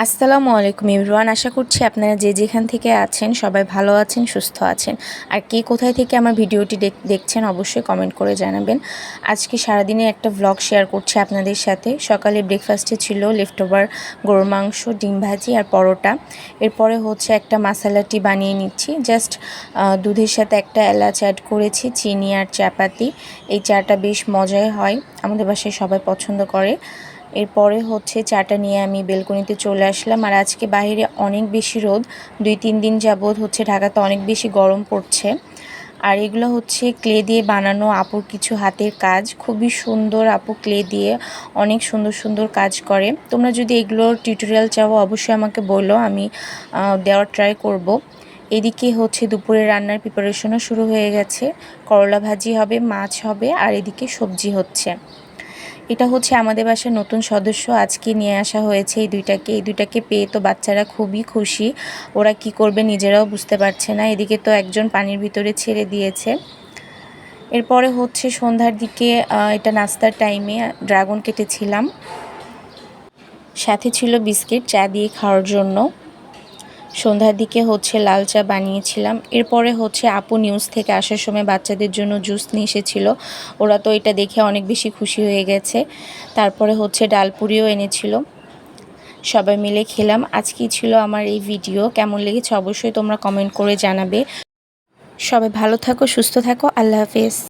আসসালামু আলাইকুম ইমরান, আশা করছি আপনারা যে যেখান থেকে আছেন সবাই ভালো আছেন, সুস্থ আছেন। আর কে কোথায় থেকে আমার ভিডিওটি দেখ- দেখছেন অবশ্যই কমেন্ট করে জানাবেন। আজকে সারাদিনে একটা ভ্লগ শেয়ার করছি আপনাদের সাথে। সকালে ব্রেকফাস্টে ছিল লেফট ওভার গরুর মাংস, ডিম ভাজি আর পরোটা। এরপরে হচ্ছে একটা মাসালা টি বানিয়ে নিচ্ছি। জাস্ট দুধের সাথে একটা এলাচ অ্যাড করেছি, চিনি আর চাপাতি। এই চাটা বেশ মজাই হয়, আমাদের বাসায় সবাই পছন্দ করে। এরপরে হচ্ছে চাটা নিয়ে আমি বেলকনিতে চলে আসলাম। আর আজকে বাইরে অনেক বেশি রোদ, দুই তিন দিন যাবৎ হচ্ছে ঢাকাতে অনেক বেশি গরম পড়ছে। আর এগুলো হচ্ছে ক্লে দিয়ে বানানো আপুর কিছু হাতের কাজ। খুবই সুন্দর আপু ক্লে দিয়ে অনেক সুন্দর সুন্দর কাজ করে। তোমরা যদি এগুলোর টিউটোরিয়াল চাও, অবশ্যই আমাকে বলো, আমি দেওয়ার ট্রাই করব। এদিকে হচ্ছে দুপুরে রান্নার প্রিপারেশনও শুরু হয়ে গেছে। করলা ভাজি হবে, মাছ হবে, আর এদিকে সবজি হচ্ছে। এটা হচ্ছে আমাদের বাসার নতুন সদস্য। আজকে নিয়ে আসা হয়েছে এই দুইটাকে। এই দুইটাকে পেয়ে তো বাচ্চারা খুবই খুশি। ওরা কি করবে নিজেরাও বুঝতে পারছে না। এদিকে তো একজন পানির ভিতরে ছেড়ে দিয়েছে। এরপরে হচ্ছে সন্ধ্যার দিকে এটা নাস্তার টাইমে ড্রাগন কেটেছিলাম। সাথে ছিল বিস্কিট, চা দিয়ে খাওয়ার জন্য। সন্ধ্যার দিকে হচ্ছে লাল চা বানিয়েছিলাম। এরপরে হচ্ছে আপু নিউজ থেকে আসার সময় বাচ্চাদের জন্য জুস নিয়ে এসেছিল। ওরা তো এটা দেখে অনেক বেশি খুশি হয়ে গেছে। তারপরে হচ্ছে ডালপুরিও এনেছিল। সবাই মিলে খেলাম। আজকেই ছিল আমার এই ভিডিও কেমন লেগেছে অবশ্যই তোমরা কমেন্ট করে জানাবে। সবাই ভালো থাকো, সুস্থ থাকো। আল্লাহ হাফেজ।